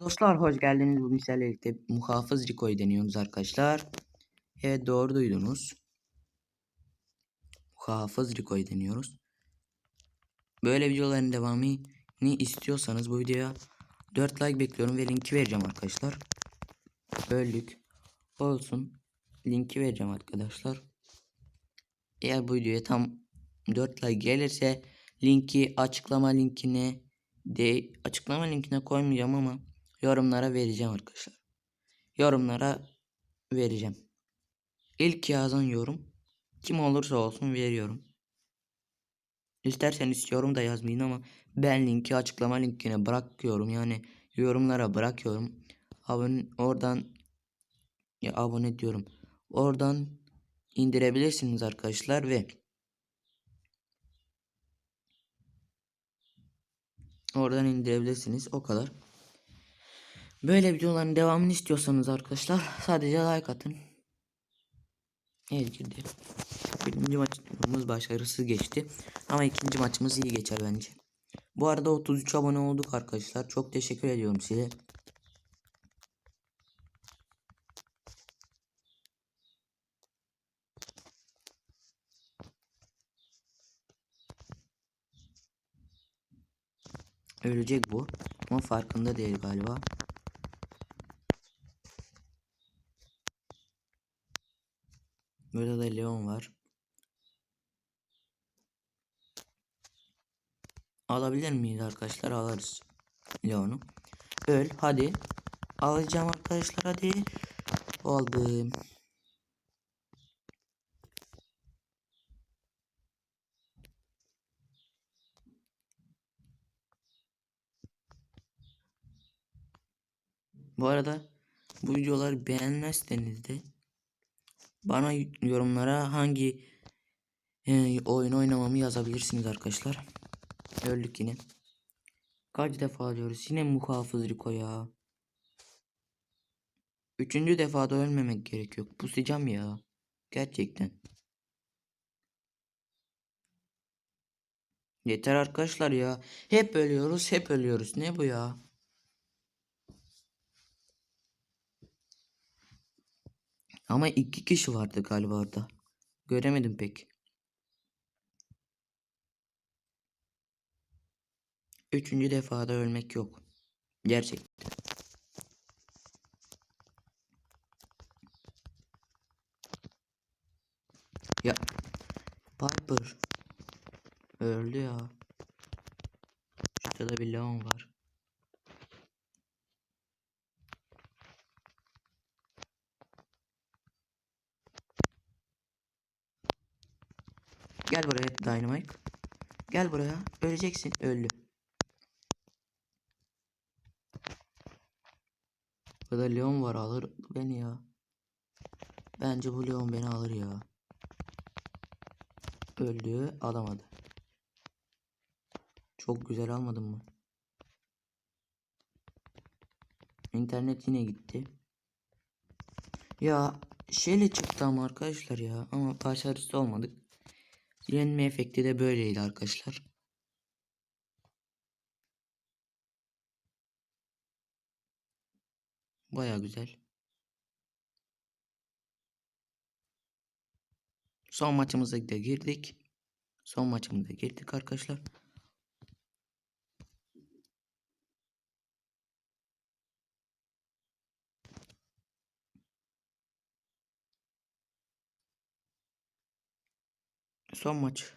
Dostlar hoş geldiniz. Bugün sizlerle muhafız Rico'yu deniyoruz arkadaşlar. Evet doğru duydunuz. Muhafız Rico'yu deniyoruz. Böyle videoların devamını istiyorsanız bu videoya 4 like bekliyorum ve linki vereceğim arkadaşlar. Öldük. Olsun. Linki vereceğim arkadaşlar. Eğer bu videoya tam 4 like gelirse linki açıklama linkine de açıklama linkine koymayacağım ama yorumlara vereceğim arkadaşlar. Yorumlara vereceğim. İlk yazan yorum kim olursa olsun veriyorum. İsterseniz yorum da yazmayın ama ben linki açıklama linkine bırakıyorum. Yani yorumlara bırakıyorum. Abone oradan ya abone diyorum. Oradan indirebilirsiniz arkadaşlar ve oradan indirebilirsiniz. O kadar. Böyle videoların devamını istiyorsanız arkadaşlar sadece like atın. Evet girdi. Birinci maçımız başarısız geçti. Ama ikinci maçımız iyi geçer bence. Bu arada 33 abone olduk arkadaşlar. Çok teşekkür ediyorum size. Ölecek bu. Ama farkında değil galiba. Burada da Leon var. Alabilir miyiz arkadaşlar? Alırız. Leon'u. Öl. Hadi. Alacağım arkadaşlar. Hadi. Aldım. Bu arada bu videoları beğenmezseniz de bana yorumlara hangi e, oyun oynamamı yazabilirsiniz arkadaşlar. Öldük yine. Kaç defa diyoruz? Yine muhafız Rico ya. Üçüncü defada ölmemek gerekiyor. Pusacağım ya. Gerçekten. Yeter arkadaşlar ya. Hep ölüyoruz, hep ölüyoruz. Ne bu ya? Ama iki kişi vardı galiba orada. Göremedim pek. Üçüncü defada ölmek yok. Gerçekten. Ya Piper öldü ya. Şurada da bir Leon var. Gel buraya Dynamite. Gel buraya. Öleceksin. Öldü. Burada Leon var alır beni ya. Bence bu Leon beni alır ya. Öldü. Alamadı. Çok güzel almadım mı? İnternet yine gitti. Ya şeyle çıktı ama arkadaşlar ya. Ama başarısız olmadık. Yenme efekti de böyleydi arkadaşlar. Baya güzel. Son maçımıza da girdik. Son maçımıza girdik arkadaşlar. Son maç.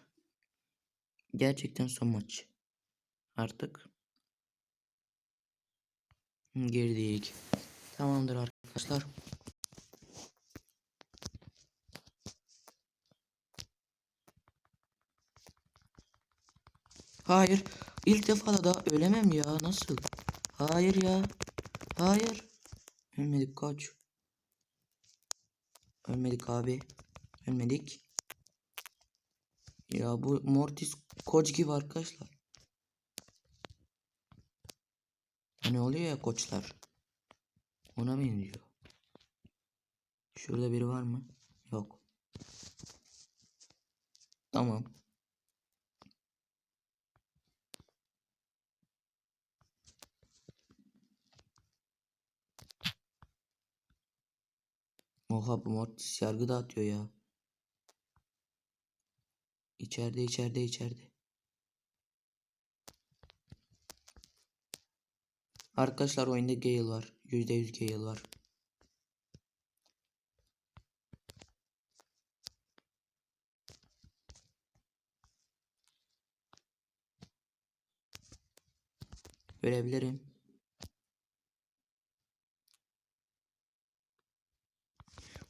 Gerçekten son maç. Artık girdik. Tamamdır arkadaşlar. Hayır. İlk defa da ölemem ya. Nasıl? Hayır ya. Hayır. Ölmedik kaç. Ölmedik abi. Ölmedik. Ya bu Mortis koç gibi arkadaşlar. Hani oluyor ya koçlar. Ona benziyor. Şurada biri var mı? Yok. Tamam. Oha bu Mortis yargı dağıtıyor ya. İçeride içeride içeride. Arkadaşlar oyunda Gale var. %100 Gale var. Görebilirim.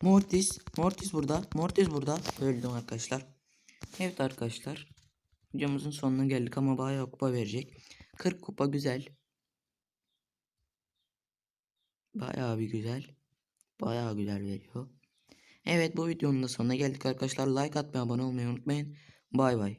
Mortis. Mortis burada. Mortis burada. Öldüm arkadaşlar. Evet arkadaşlar. Videomuzun sonuna geldik ama bayağı kupa verecek. 40 kupa güzel. Bayağı bir güzel. Bayağı güzel veriyor. Evet bu videonun da sonuna geldik arkadaşlar. Like atmayı abone olmayı unutmayın. Bay bay.